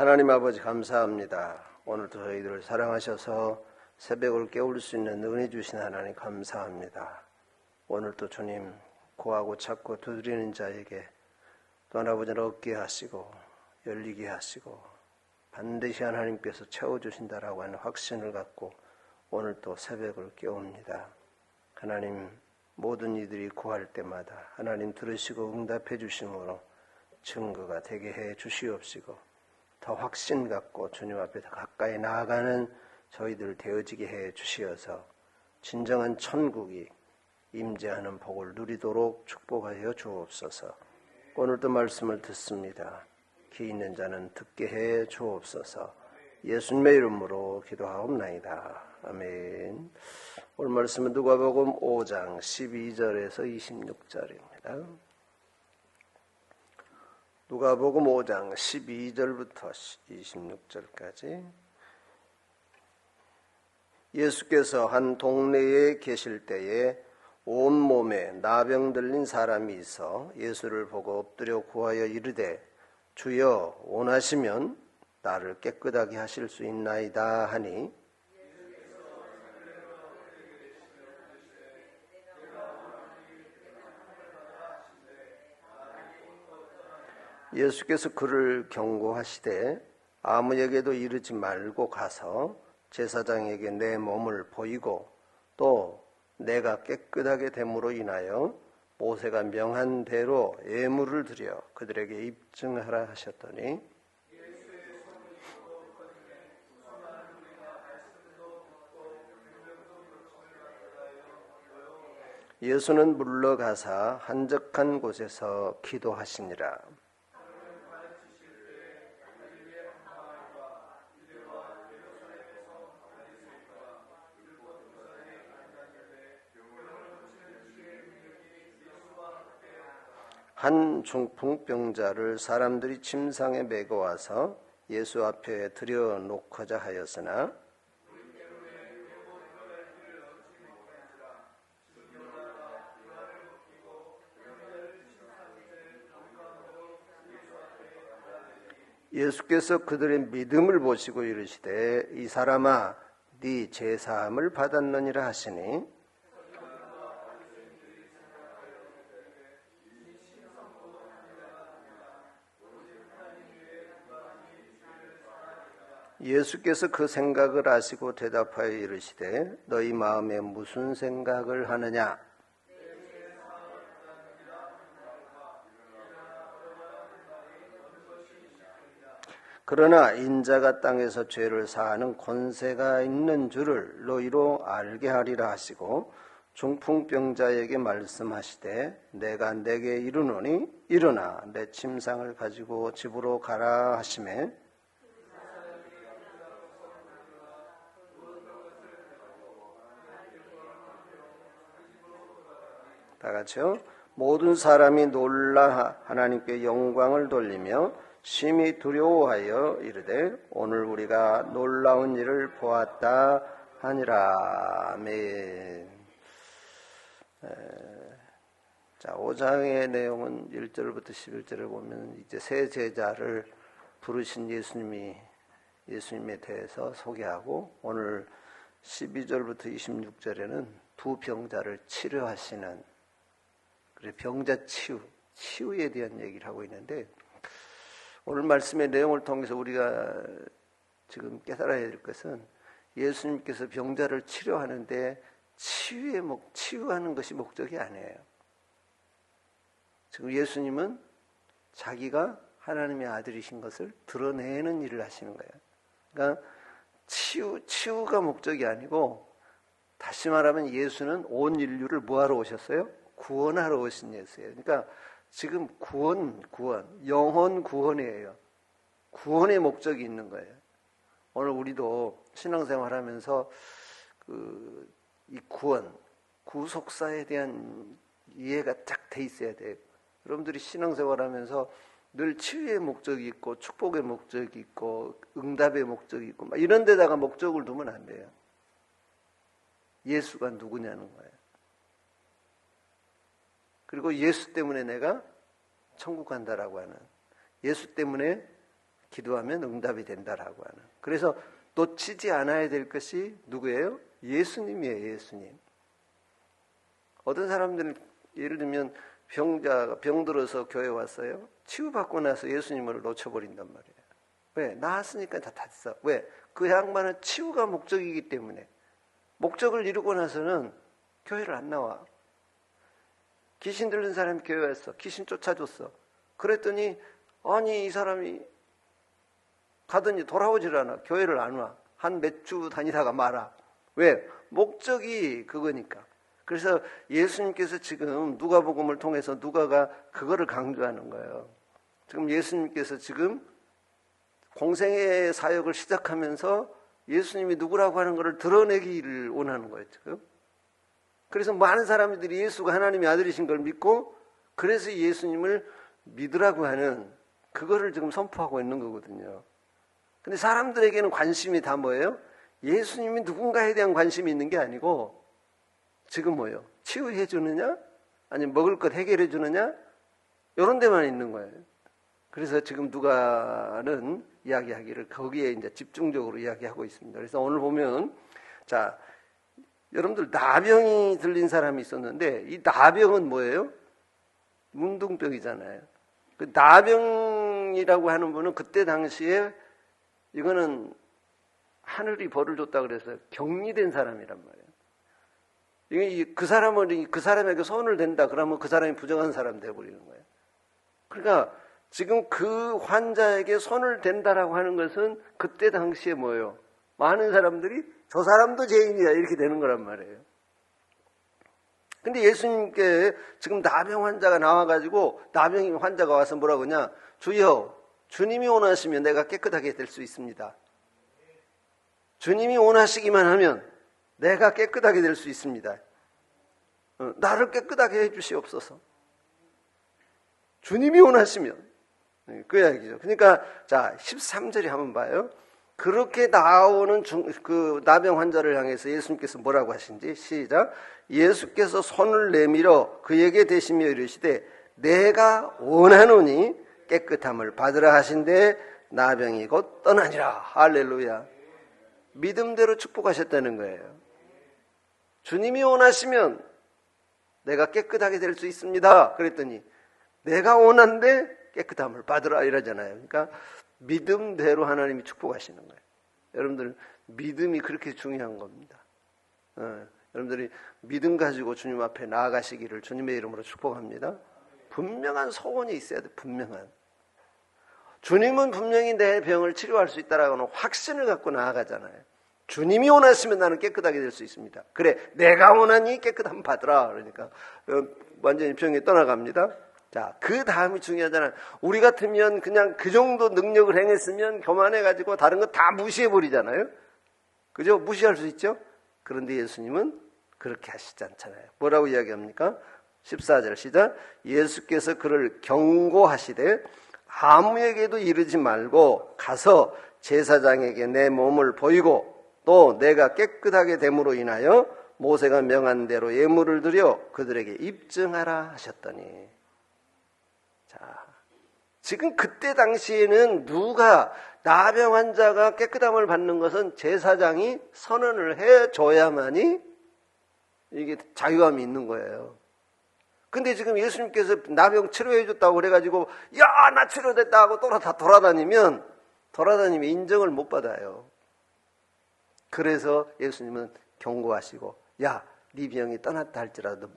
하나님 아버지 감사합니다. 오늘도 저희들을 사랑하셔서 새벽을 깨울 수 있는 은혜 주신 하나님 감사합니다. 오늘도 주님 고하고 찾고 두드리는 자에게 또한 아버지를 얻게 하시고 열리게 하시고 반드시 하나님께서 채워주신다라고 하는 확신을 갖고 오늘 또 새벽을 깨웁니다. 하나님 모든 이들이 구할 때마다 하나님 들으시고 응답해 주심으로 증거가 되게 해 주시옵시고 더 확신 갖고 주님 앞에 더 가까이 나아가는 저희들 되어지게 해 주시어서 진정한 천국이 임재하는 복을 누리도록 축복하여 주옵소서. 오늘도 말씀을 듣습니다. 귀 있는 자는 듣게 해 주옵소서. 예수님의 이름으로 기도하옵나이다. 아멘. 오늘 말씀은 누가복음 5장 12절에서 26절입니다. 누가복음 5장 12절부터 26절까지. 예수께서 한 동네에 계실 때에 온 몸에 나병 들린 사람이 있어 예수를 보고 엎드려 구하여 이르되 주여 원하시면 나를 깨끗하게 하실 수 있나이다 하니 예수께서 그를 경고하시되 아무에게도 이르지 말고 가서 제사장에게 내 몸을 보이고 또 내가 깨끗하게 됨으로 인하여 모세가 명한 대로 예물을 드려 그들에게 입증하라 하셨더니 예수는 물러가사 한적한 곳에서 기도하시니라. 한 중풍병자를 사람들이 침상에 메고 와서 예수 앞에 들여놓고자 하였으나 예수께서 그들의 믿음을 보시고 이르시되 이 사람아 네 제사함을 받았느니라 하시니 예수께서 그 생각을 아시고 대답하여 이르시되 너희 마음에 무슨 생각을 하느냐? 그러나 인자가 땅에서 죄를 사하는 권세가 있는 줄을 너희로 알게 하리라 하시고 중풍병자에게 말씀하시되 내가 내게 이르노니 일어나 내 침상을 가지고 집으로 가라 하심에 다 같이요. 모든 사람이 놀라 하나님께 영광을 돌리며 심히 두려워하여 이르되 오늘 우리가 놀라운 일을 보았다 하니라. 아멘. 자, 5장의 내용은 1절부터 11절을 보면 이제 새 제자를 부르신 예수님이 예수님에 대해서 소개하고 오늘 12절부터 26절에는 두 병자를 치료하시는 그래 병자 치유, 치유에 대한 얘기를 하고 있는데 오늘 말씀의 내용을 통해서 우리가 지금 깨달아야 될 것은 예수님께서 병자를 치료하는데 치유의 목, 치유하는 것이 목적이 아니에요. 지금 예수님은 자기가 하나님의 아들이신 것을 드러내는 일을 하시는 거예요. 그러니까 치유, 치유가 목적이 아니고 다시 말하면 예수는 온 인류를 뭐하러 오셨어요? 구원하러 오신 예수예요. 그러니까 지금 구원, 구원, 영혼 구원이에요. 구원의 목적이 있는 거예요. 오늘 우리도 신앙생활 하면서 그, 이 구원, 구속사에 대한 이해가 딱 돼 있어야 돼요. 여러분들이 신앙생활 하면서 늘 치유의 목적이 있고 축복의 목적이 있고 응답의 목적이 있고 막 이런 데다가 목적을 두면 안 돼요. 예수가 누구냐는 거예요. 그리고 예수 때문에 내가 천국 간다라고 하는 예수 때문에 기도하면 응답이 된다라고 하는. 그래서 놓치지 않아야 될 것이 누구예요? 예수님이에요, 예수님. 어떤 사람들은 예를 들면 병자 병들어서 교회 왔어요. 치유받고 나서 예수님을 놓쳐버린단 말이에요. 왜? 나았으니까 다 됐어. 왜? 그 양반은 치유가 목적이기 때문에 목적을 이루고 나서는 교회를 안 나와. 귀신 들린 사람이 교회 왔어. 귀신 쫓아줬어. 그랬더니 아니 이 사람이 가더니 돌아오질 않아. 교회를 안 와. 한 몇 주 다니다가 말아. 왜? 목적이 그거니까. 그래서 예수님께서 지금 누가복음을 통해서 누가가 그거를 강조하는 거예요. 지금 예수님께서 지금 공생의 사역을 시작하면서 예수님이 누구라고 하는 것을 드러내기를 원하는 거예요, 지금. 그래서 많은 사람들이 예수가 하나님의 아들이신 걸 믿고 그래서 예수님을 믿으라고 하는 그거를 지금 선포하고 있는 거거든요. 근데 사람들에게는 관심이 다 뭐예요? 예수님이 누군가에 대한 관심이 있는 게 아니고 지금 뭐예요? 치유해 주느냐? 아니면 먹을 것 해결해 주느냐? 이런 데만 있는 거예요. 그래서 지금 누가는 이야기하기를 거기에 이제 집중적으로 이야기하고 있습니다. 그래서 오늘 보면 자 여러분들 나병이 들린 사람이 있었는데 이 나병은 뭐예요? 문둥병이잖아요. 그 나병이라고 하는 분은 그때 당시에 이거는 하늘이 벌을 줬다 그래서 격리된 사람이란 말이에요. 이게 그 사람을 그 사람에게 손을 댄다 그러면 그 사람이 부정한 사람 돼 버리는 거예요. 그러니까 지금 그 환자에게 손을 댄다라고 하는 것은 그때 당시에 뭐예요? 많은 사람들이 저 사람도 죄인이야 이렇게 되는 거란 말이에요. 근데 예수님께 지금 나병 환자가 나와가지고 나병 환자가 와서 뭐라고 하냐? 주여, 주님이 원하시면 내가 깨끗하게 될 수 있습니다. 주님이 원하시기만 하면 내가 깨끗하게 될 수 있습니다. 어, 나를 깨끗하게 해주시옵소서. 주님이 원하시면. 네, 그 이야기죠. 그러니까, 자, 13절에 한번 봐요. 그렇게 나오는 중, 그 나병 환자를 향해서 예수님께서 뭐라고 하신지 시작. 예수께서 손을 내밀어 그에게 대시며 이르시되 내가 원하노니 깨끗함을 받으라 하신데 나병이 곧 떠나니라. 할렐루야. 믿음대로 축복하셨다는 거예요. 주님이 원하시면 내가 깨끗하게 될 수 있습니다. 그랬더니 내가 원한데 깨끗함을 받으라 이러잖아요. 그러니까 믿음대로 하나님이 축복하시는 거예요. 여러분들 믿음이 그렇게 중요한 겁니다. 어, 여러분들이 믿음 가지고 주님 앞에 나아가시기를 주님의 이름으로 축복합니다. 분명한 소원이 있어야 돼. 분명한. 주님은 분명히 내 병을 치료할 수 있다라고는 확신을 갖고 나아가잖아요. 주님이 원하시면 나는 깨끗하게 될 수 있습니다. 그래, 내가 원하니 깨끗함 받으라. 그러니까 어, 완전히 병이 떠나갑니다. 자, 그 다음이 중요하잖아요. 우리 같으면 그냥 그 정도 능력을 행했으면 교만해가지고 다른 거 다 무시해버리잖아요. 그죠? 무시할 수 있죠? 그런데 예수님은 그렇게 하시지 않잖아요. 뭐라고 이야기합니까? 14절 시작. 예수께서 그를 경고하시되 아무에게도 이르지 말고 가서 제사장에게 내 몸을 보이고 또 내가 깨끗하게 됨으로 인하여 모세가 명한 대로 예물을 드려 그들에게 입증하라 하셨더니 자 지금 그때 당시에는 누가 나병 환자가 깨끗함을 받는 것은 제사장이 선언을 해줘야만이 이게 자유함이 있는 거예요. 근데 지금 예수님께서 나병 치료해줬다고 그래가지고, 야, 나 치료됐다 하고 또다 돌아다니면, 돌아다니면 인정을 못 받아요. 그래서 예수님은 경고하시고, 야, 네 병이 떠났다 할지라도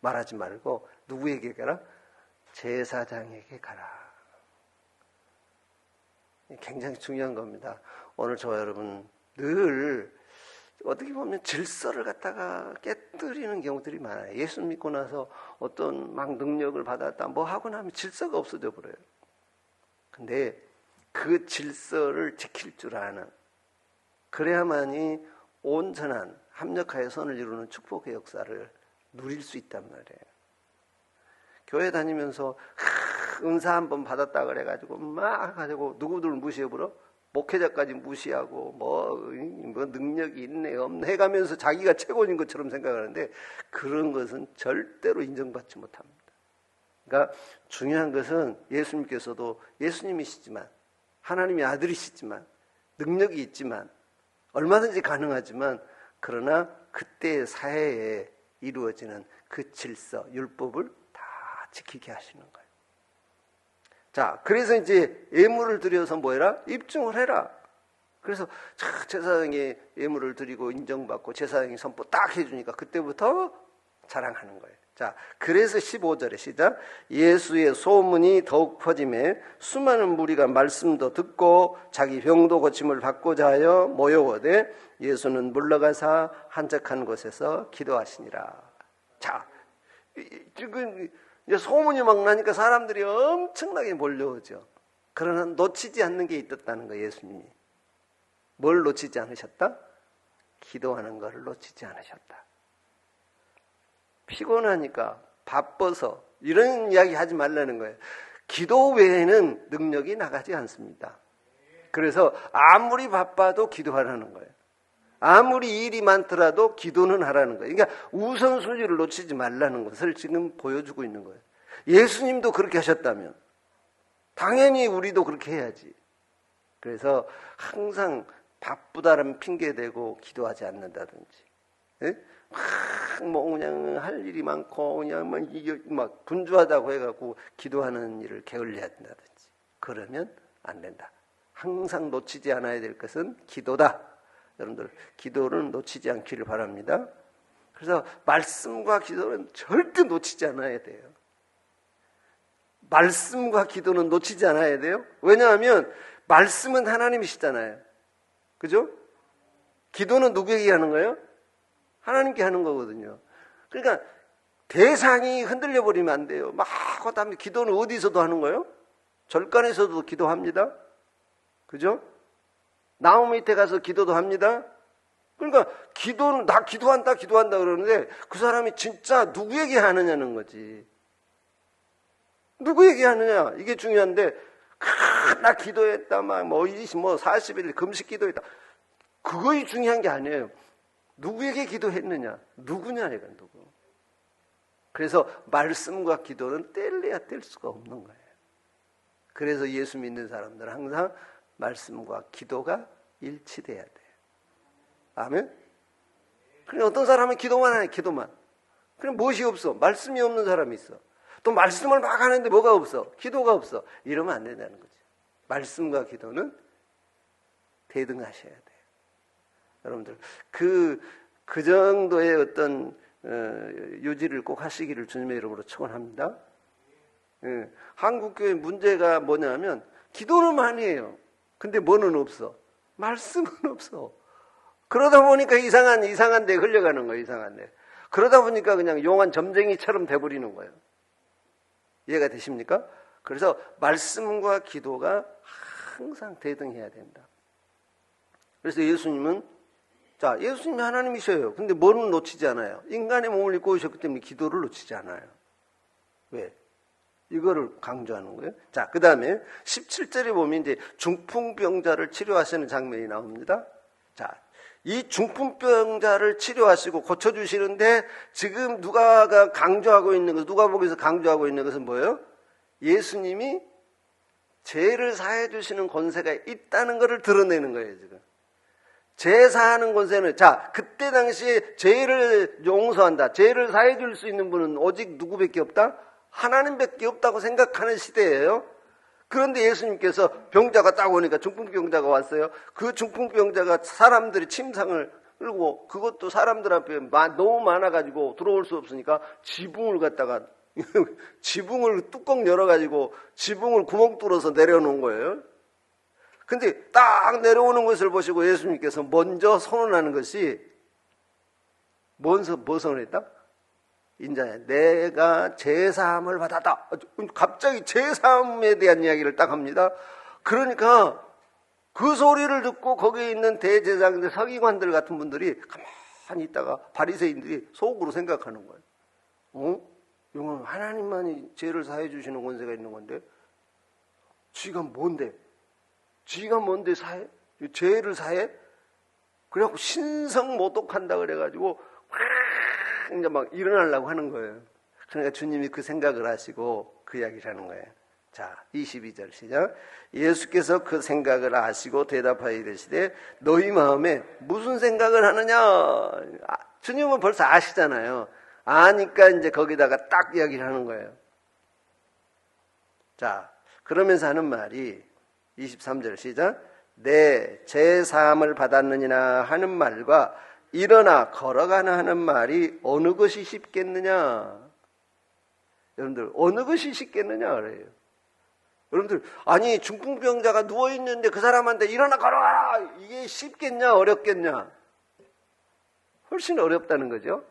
말하지 말고, 누구에게 가라? 제사장에게 가라. 굉장히 중요한 겁니다. 오늘 저와 여러분 늘 어떻게 보면 질서를 갖다가 깨뜨리는 경우들이 많아요. 예수 믿고 나서 어떤 막 능력을 받았다 뭐 하고 나면 질서가 없어져 버려요. 근데 그 질서를 지킬 줄 아는 그래야만이 온전한 합력하여 선을 이루는 축복의 역사를 누릴 수 있단 말이에요. 교회 다니면서 은사 한 번 받았다 그래가지고 막 가지고 누구들 무시해버려? 목회자까지 무시하고 뭐, 뭐 능력이 있네 없네 해가면서 자기가 최고인 것처럼 생각하는데 그런 것은 절대로 인정받지 못합니다. 그러니까 중요한 것은 예수님께서도 예수님이시지만 하나님의 아들이시지만 능력이 있지만 얼마든지 가능하지만 그러나 그때의 사회에 이루어지는 그 질서, 율법을 다 지키게 하시는 거예요. 자, 그래서 이제 예물을 드려서 뭐해라? 입증을 해라. 그래서 제사장이 예물을 드리고 인정받고 제사장이 선포 딱 해주니까 그때부터 자랑하는 거예요. 자, 그래서 15절에 시작. 예수의 소문이 더욱 퍼짐에 수많은 무리가 말씀도 듣고 자기 병도 고침을 받고자 하여 모여오되 예수는 물러가사 한적한 곳에서 기도하시니라. 자, 지금 이제 소문이 막 나니까 사람들이 엄청나게 몰려오죠. 그러나 놓치지 않는 게 있었다는 거예요, 예수님이. 뭘 놓치지 않으셨다? 기도하는 것을 놓치지 않으셨다. 피곤하니까 바빠서 이런 이야기 하지 말라는 거예요. 기도 외에는 능력이 나가지 않습니다. 그래서 아무리 바빠도 기도하라는 거예요. 아무리 일이 많더라도 기도는 하라는 거예요. 그러니까 우선순위를 놓치지 말라는 것을 지금 보여주고 있는 거예요. 예수님도 그렇게 하셨다면 당연히 우리도 그렇게 해야지. 그래서 항상 바쁘다는 핑계 대고 기도하지 않는다든지. 예? 막뭐 그냥 할 일이 많고 그냥 막, 이게 막 분주하다고 해갖고 기도하는 일을 게을리해야 된다든지 그러면 안 된다. 항상 놓치지 않아야 될 것은 기도다. 여러분들 기도를 놓치지 않기를 바랍니다. 그래서 말씀과 기도는 절대 놓치지 않아야 돼요. 말씀과 기도는 놓치지 않아야 돼요. 왜냐하면 말씀은 하나님이시잖아요. 그죠? 기도는 누구에게 하는 거예요? 하나님께 하는 거거든요. 그러니까 대상이 흔들려 버리면 안 돼요. 막 하다면 기도는 어디서도 하는 거예요? 절간에서도 기도합니다. 그죠? 나무 밑에 가서 기도도 합니다. 그러니까 기도는 나 기도한다 기도한다 그러는데 그 사람이 진짜 누구에게 하느냐는 거지. 누구에게 하느냐 이게 중요한데 나 기도했다 막뭐 20, 뭐 40일 금식 기도했다. 그거이 중요한 게 아니에요. 누구에게 기도했느냐? 누구냐, 이가 누구. 그래서 말씀과 기도는 뗄래야 뗄 수가 없는 거예요. 그래서 예수 믿는 사람들은 항상 말씀과 기도가 일치돼야 돼요. 아멘? 그래, 어떤 사람은 기도만 하네, 기도만. 그럼 무엇이 없어? 말씀이 없는 사람이 있어. 또 말씀을 막 하는데 뭐가 없어? 기도가 없어. 이러면 안 된다는 거죠. 말씀과 기도는 대등하셔야 돼요. 여러분들 그, 그 정도의 어떤 어, 유지를 꼭 하시기를 주님의 이름으로 축원합니다. 예, 한국교회 문제가 뭐냐면 기도는 많이 해요. 근데 뭐는 없어? 말씀은 없어. 그러다 보니까 이상한 이상한 데 흘려가는 거예요. 이상한 데. 그러다 보니까 그냥 용한 점쟁이처럼 돼버리는 거예요. 이해가 되십니까? 그래서 말씀과 기도가 항상 대등해야 된다. 그래서 예수님은 자, 예수님이 하나님이셔요. 근데 뭐는 놓치지 않아요? 인간의 몸을 입고 오셨기 때문에 기도를 놓치지 않아요. 왜? 이거를 강조하는 거예요. 자, 그 다음에 17절에 보면 이제 중풍병자를 치료하시는 장면이 나옵니다. 자, 이 중풍병자를 치료하시고 고쳐주시는데 지금 누가가 강조하고 있는 것, 누가 보기에서 강조하고 있는 것은 뭐예요? 예수님이 죄를 사해 주시는 권세가 있다는 것을 드러내는 거예요, 지금. 제사하는 권세는 자 그때 당시에 죄를 용서한다 죄를 사해 줄 수 있는 분은 오직 누구밖에 없다 하나님밖에 없다고 생각하는 시대예요. 그런데 예수님께서 병자가 딱 오니까 중풍병자가 왔어요. 그 중풍병자가 사람들이 침상을 끌고 그것도 사람들 앞에 너무 많아가지고 들어올 수 없으니까 지붕을 갖다가 지붕을 뚜껑 열어가지고 지붕을 구멍 뚫어서 내려놓은 거예요. 근데 딱 내려오는 것을 보시고 예수님께서 먼저 선언하는 것이 뭔서 뭐 선언했다? 인자야 내가 제사함을 받았다. 갑자기 제사함에 대한 이야기를 딱 합니다. 그러니까 그 소리를 듣고 거기에 있는 대제사장들, 서기관들 같은 분들이 가만히 있다가 바리새인들이 속으로 생각하는 거예요. 어? 이건 하나님만이 죄를 사해 주시는 권세가 있는 건데, 지가 뭔데? 지가 뭔데 사해? 죄를 사해? 그래갖고 신성 모독한다 그래가지고 이제 막 일어나려고 하는 거예요. 그러니까 주님이 그 생각을 하시고 그 이야기를 하는 거예요. 자, 22절 시작. 예수께서 그 생각을 아시고 대답하여 이르시되 너희 마음에 무슨 생각을 하느냐? 아, 주님은 벌써 아시잖아요. 아니까 이제 거기다가 딱 이야기를 하는 거예요. 자, 그러면서 하는 말이 23절 시작. 내 제 사함을 받았느니나 하는 말과 일어나 걸어가나 하는 말이 어느 것이 쉽겠느냐? 여러분들 어느 것이 쉽겠느냐 그래요. 여러분들 아니 중풍병자가 누워 있는데 그 사람한테 일어나 걸어가라 이게 쉽겠냐 어렵겠냐? 훨씬 어렵다는 거죠.